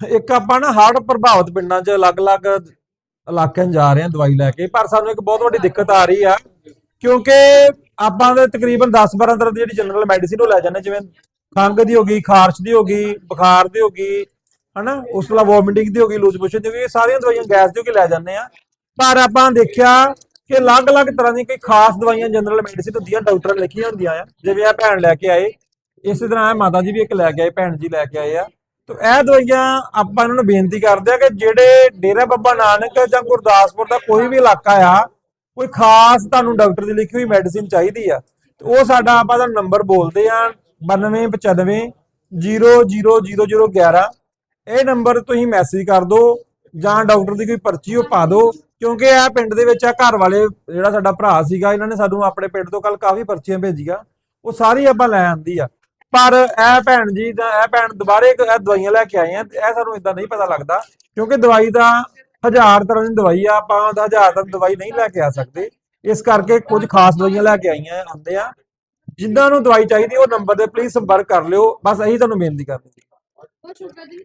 ਇੱਕ ਆਪਾਂ ਨਾ ਹੜ੍ਹ ਪ੍ਰਭਾਵਿਤ ਪਿੰਡਾਂ 'ਚ ਅਲੱਗ-ਅਲੱਗ ਇਲਾਕਿਆਂ 'ਚ ਜਾ ਰਹੇ ਹਾਂ ਦਵਾਈ ਲੈ ਕੇ ਪਰ ਸਾਨੂੰ ਇੱਕ ਬਹੁਤ ਵੱਡੀ ਦਿੱਕਤ ਆ ਰਹੀ ਆ ਕਿਉਂਕਿ ਆਪਾਂ ਦੇ ਤਕਰੀਬਨ 10-12 ਤਰ੍ਹਾਂ ਦੀ ਜਿਹੜੀ ਜਨਰਲ ਮੈਡੀਸਿਨ ਉਹ ਲੈ ਜਾਂਦੇ ਜਿਵੇਂ ਖੰਘ ਦੀ ਹੋ ਗਈ ਖਾਰਸ਼ ਦੀ ਹੋ ਗਈ ਬੁਖਾਰ ਦੀ ਹੋ ਗਈ ਹਨਾ ਉਸ ਤੋਂ ਇਲਾਵਾ ਵੋਮਿਟਿੰਗ ਦੀ ਹੋ ਗਈ ਲੂਜ਼ ਮੋਸ਼ਨ ਦੀ ਹੋ ਗਈ ਇਹ ਸਾਰੀਆਂ ਦਵਾਈਆਂ ਗੈਸ ਦੀ ਹੋ ਕੇ ਲੈ ਜਾਂਦੇ ਆ ਪਰ ਆਪਾਂ ਦੇਖਿਆ ਕਿ ਅਲੱਗ-ਅਲੱਗ ਤਰ੍ਹਾਂ ਦੀਆਂ ਕੋਈ ਖਾਸ ਦਵਾਈਆਂ ਜਨਰਲ ਮੈਡੀਸਿਨ ਹੁੰਦੀਆਂ ਡਾਕਟਰ ਨੇ ਲਿਖੀਆਂ ਹੁੰਦੀਆਂ ਆ ਜਿਵੇਂ ਆ ਭੈਣ ਲੈ ਕੇ ਆਏ ਇਸੇ ਤਰ੍ਹਾਂ ਇਹ ਮਾਤਾ ਜੀ ਵੀ ਇੱਕ ਲੈ ਕੇ ਆਏ, ਭੈਣ ਜੀ ਲੈ ਕੇ ਆਏ ਆ। ਤੋ ਇਹ ਦਵਾਈਆਂ ਆਪਾਂ ਇਹਨਾਂ ਨੂੰ ਬੇਨਤੀ ਕਰਦੇ ਆ ਕਿ ਜਿਹੜੇ ਡੇਰਾ ਬੱਬਾ ਨਾਨਕ ਜਾਂ ਗੁਰਦਾਸਪੁਰ ਦਾ ਕੋਈ ਵੀ ਇਲਾਕਾ ਆ, ਕੋਈ ਖਾਸ ਤੁਹਾਨੂੰ ਡਾਕਟਰ ਦੀ ਲਿਖੀ ਹੋਈ ਮੈਡੀਸਿਨ ਚਾਹੀਦੀ ਆ, ਤੇ ਉਹ ਸਾਡਾ ਆਪਾਂ ਦਾ ਨੰਬਰ ਬੋਲਦੇ ਆ 9295 000011 ਇਹ ਨੰਬਰ ਤੁਸੀਂ ਮੈਸੇਜ ਕਰ ਦਿਓ ਜਾਂ ਡਾਕਟਰ ਦੀ ਕੋਈ ਪਰਚੀ ਉਹ ਪਾ ਦਿਓ ਕਿਉਂਕਿ ਇਹ ਪਿੰਡ ਦੇ ਵਿੱਚ ਆ ਘਰ ਵਾਲੇ ਜਿਹੜਾ ਸਾਡਾ ਭਰਾ ਸੀਗਾ, ਇਹਨਾਂ ਨੇ ਸਾਨੂੰ ਆਪਣੇ ਪਿੰਡ ਤੋਂ ਕੱਲ ਕਾਫੀ ਪਰਚੀਆਂ ਭੇਜੀਆਂ। ਉਹ ਸਾਰੀ ਆਪਾਂ ਲੈ ਆਂਦੀ ਆ। ਪਰ ਇਹ ਭੈਣ ਜੀ ਦਾ ਇਹ ਭੈਣ ਦੁਬਾਰੇ ਇੱਕ ਇਹ ਦਵਾਈਆਂ ਲੈ ਕੇ ਆਏ ਆ ਤੇ ਇਹ ਸਾਨੂੰ ਇਦਾਂ ਨਹੀਂ ਪਤਾ ਲੱਗਦਾ, ਕਿਉਂਕਿ ਦਵਾਈ ਦਾ ਹਜ਼ਾਰ ਤਰ੍ਹਾਂ ਦੀ ਦਵਾਈ ਆ, ਆਪਾਂ ਉਹਦਾ ਹਜ਼ਾਰ ਤਰ੍ਹਾਂ ਦੀ ਦਵਾਈ ਨਹੀਂ ਲੈ ਕੇ ਆ ਸਕਦੇ। ਇਸ ਕਰਕੇ ਕੁਝ ਖਾਸ ਦਵਾਈਆਂ ਲੈ ਕੇ ਆਈਆਂ ਆਂਦੇ ਆ। ਜਿਨ੍ਹਾਂ ਨੂੰ ਦਵਾਈ ਚਾਹੀਦੀ, ਉਹ ਨੰਬਰ ਤੇ ਪਲੀਜ਼ ਸੰਪਰਕ ਕਰ ਲਿਓ। ਬਸ ਇਹੀ ਤੁਹਾਨੂੰ ਬੇਨਤੀ ਕਰਨੀ ਸੀ।